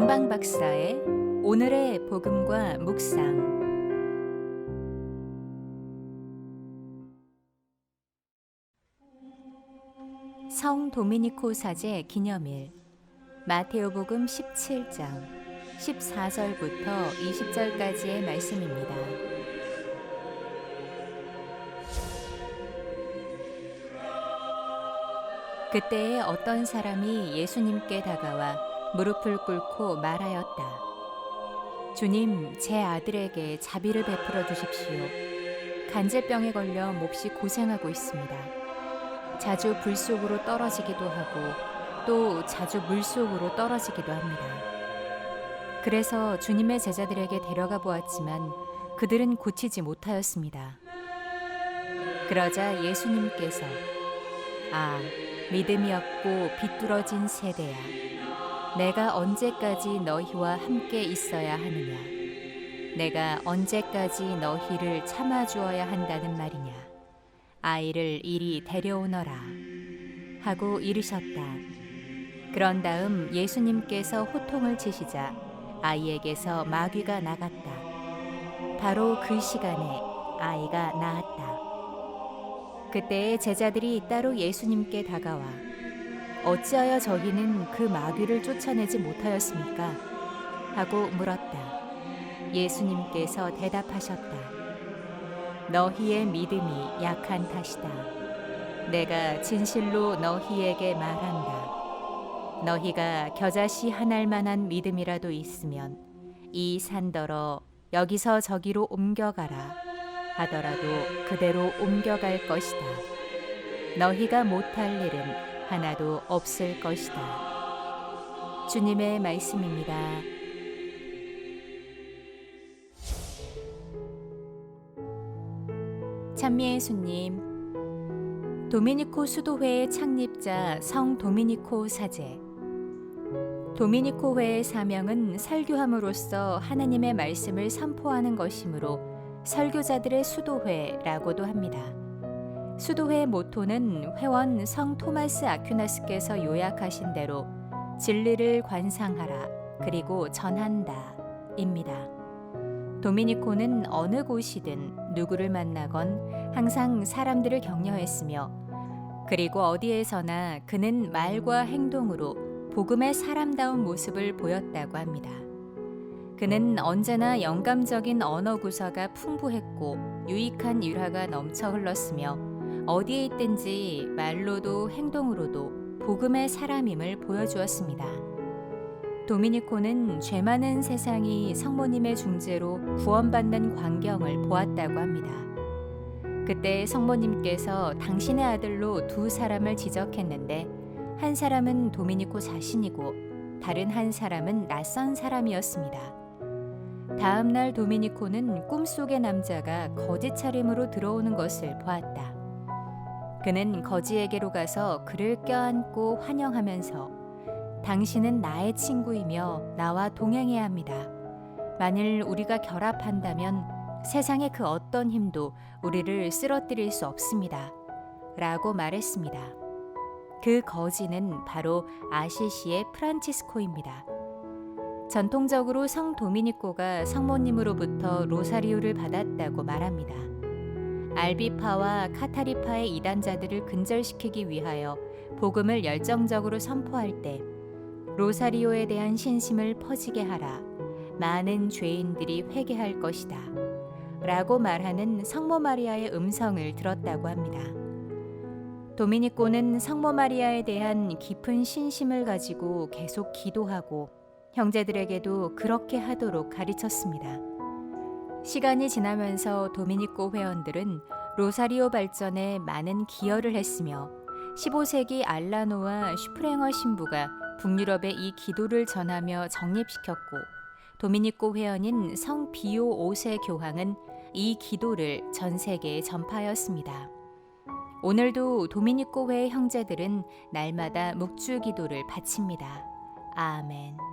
정방 박사의 오늘의 복음과 묵상 성 도미니코 사제 기념일 마테오복음 17장 14절부터 20절까지의 말씀입니다. 그때에 어떤 사람이 예수님께 다가와 무릎을 꿇고 말하였다. 주님, 제 아들에게 자비를 베풀어 주십시오. 간질병에 걸려 몹시 고생하고 있습니다. 자주 불 속으로 떨어지기도 하고 또 자주 물 속으로 떨어지기도 합니다. 그래서 주님의 제자들에게 데려가 보았지만 그들은 고치지 못하였습니다. 그러자 예수님께서 아, 믿음이 없고 비뚤어진 세대야. 내가 언제까지 너희와 함께 있어야 하느냐? 내가 언제까지 너희를 참아주어야 한다는 말이냐? 아이를 이리 데려오너라. 하고 이르셨다. 그런 다음 예수님께서 호통을 치시자 아이에게서 마귀가 나갔다. 바로 그 시간에 아이가 나았다. 그때 제자들이 따로 예수님께 다가와 어찌하여 저희는 그 마귀를 쫓아내지 못하였습니까? 하고 물었다. 예수님께서 대답하셨다. 너희의 믿음이 약한 탓이다. 내가 진실로 너희에게 말한다. 너희가 겨자씨 한 알 만한 믿음이라도 있으면 이 산더러 여기서 저기로 옮겨가라 하더라도 그대로 옮겨갈 것이다. 너희가 못할 일은 하나도 없을 것이다. 주님의 말씀입니다. 찬미 예수님, 도미니코 수도회의 창립자 성 도미니코 사제. 도미니코 회의 사명은 설교함으로써 하나님의 말씀을 선포하는 것이므로 설교자들의 수도회라고도 합니다. 수도회 모토는 회원 성 토마스 아퀴나스께서 요약하신 대로 진리를 관상하라 그리고 전한다 입니다. 도미니코는 어느 곳이든 누구를 만나건 항상 사람들을 격려했으며 그리고 어디에서나 그는 말과 행동으로 복음의 사람다운 모습을 보였다고 합니다. 그는 언제나 영감적인 언어 구사가 풍부했고 유익한 일화가 넘쳐 흘렀으며 어디에 있든지 말로도 행동으로도 복음의 사람임을 보여주었습니다. 도미니코는 죄 많은 세상이 성모님의 중재로 구원받는 광경을 보았다고 합니다. 그때 성모님께서 당신의 아들로 두 사람을 지적했는데 한 사람은 도미니코 자신이고 다른 한 사람은 낯선 사람이었습니다. 다음 날 도미니코는 꿈속의 남자가 거짓 차림으로 들어오는 것을 보았다. 그는 거지에게로 가서 그를 껴안고 환영하면서 당신은 나의 친구이며 나와 동행해야 합니다. 만일 우리가 결합한다면 세상의 그 어떤 힘도 우리를 쓰러뜨릴 수 없습니다. 라고 말했습니다. 그 거지는 바로 아시시의 프란치스코입니다. 전통적으로 성 도미니코가 성모님으로부터 로사리오를 받았다고 말합니다. 알비파와 카타리파의 이단자들을 근절시키기 위하여 복음을 열정적으로 선포할 때 로사리오에 대한 신심을 퍼지게 하라. 많은 죄인들이 회개할 것이다. 라고 말하는 성모 마리아의 음성을 들었다고 합니다. 도미니코는 성모 마리아에 대한 깊은 신심을 가지고 계속 기도하고 형제들에게도 그렇게 하도록 가르쳤습니다. 시간이 지나면서 도미니코 회원들은 로사리오 발전에 많은 기여를 했으며 15세기 알라노와 슈프랭어 신부가 북유럽에 이 기도를 전하며 정립시켰고 도미니코 회원인 성 비오 5세 교황은 이 기도를 전 세계에 전파하였습니다. 오늘도 도미니코 회 형제들은 날마다 묵주 기도를 바칩니다. 아멘.